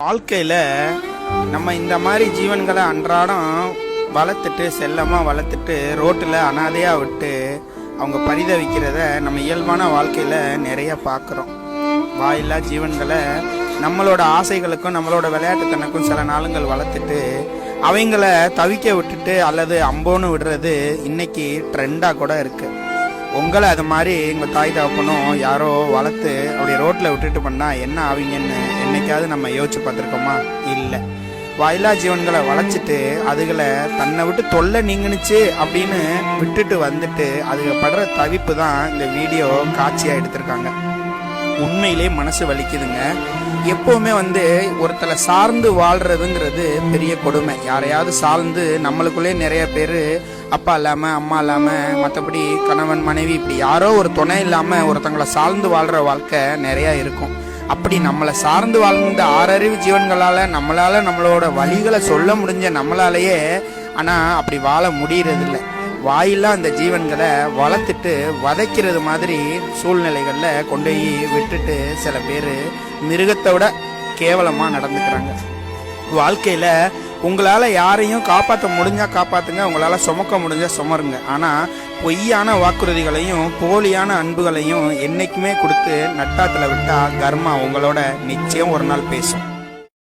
வாழ்க்கையில் நம்ம இந்த மாதிரி ஜீவன்களை அன்றாடம் வளர்த்துட்டு செல்லமாக வளர்த்துட்டு ரோட்டில் அனாதையாக விட்டு அவங்க பரிதவிக்கிறத நம்ம இயல்பான வாழ்க்கையில் நிறைய பார்க்குறோம். வாயில்லா ஜீவன்களை நம்மளோட ஆசைகளுக்கும் நம்மளோட விளையாட்டுத்தனக்கும் சில நாளுங்கள் வளர்த்துட்டு அவங்கள தவிக்க விட்டுட்டு அல்லது அம்போன்னு விடுறது இன்னைக்கு ட்ரெண்டாக கூட இருக்குது உங்களை அது மாதிரி எங்கள் தாய் தகப்பனும் யாரோ வளர்த்து அப்படி ரோட்டில் விட்டுட்டு பண்ணால் என்ன ஆவீங்கன்னு என்னைக்காவது நம்ம யோசிச்சு பார்த்துருக்கோமா? இல்லை. வாயிலா ஜீவன்களை வளைச்சிட்டு அதுகளை தன்னை விட்டு தொல்லை நீங்கினுச்சு அப்படின்னு விட்டுட்டு வந்துட்டு அதுக படுற தவிப்பு தான் இந்த வீடியோ காட்சியாக எடுத்திருக்காங்க. உண்மையிலே மனசு வலிக்குதுங்க. எப்போவுமே வந்து ஒருத்தரை சார்ந்து வாழ்றதுங்கிறது பெரிய கொடுமை. யாரையாவது சார்ந்து நம்மளுக்குள்ளே நிறைய பேர் அப்பா இல்லாமல் அம்மா இல்லாமல் மற்றபடி கணவன் மனைவி இப்படி யாரோ ஒரு துணை இல்லாமல் ஒருத்தங்களை சார்ந்து வாழ்கிற வாழ்க்கை நிறையா இருக்கும். அப்படி நம்மளை சார்ந்து வாழ்ந்த ஆறறிவு ஜீவன்களால் நம்மளால் நம்மளோட வழிகளை சொல்ல முடிஞ்ச நம்மளாலேயே ஆனால் அப்படி வாழ முடியறதில்ல. வாயிலாக அந்த ஜீவன்களை வளர்த்துட்டு வதைக்கிறது மாதிரி சூழ்நிலைகளில் கொண்டு போய் விட்டுட்டு சில பேர் மிருகத்தை விட கேவலமாக நடந்துக்கிறாங்க. வாழ்க்கையில் உங்களால் யாரையும் காப்பாற்ற முடிஞ்சால் காப்பாற்றுங்க உங்களால் சுமக்க முடிஞ்சால் சுமருங்க. ஆனால் பொய்யான வாக்குறுதிகளையும் போலியான அன்புகளையும் என்றைக்குமே கொடுத்து நட்டாத்தில் விட்டால் கர்மா உங்களோட நிச்சயம் ஒரு நாள் பேசும்.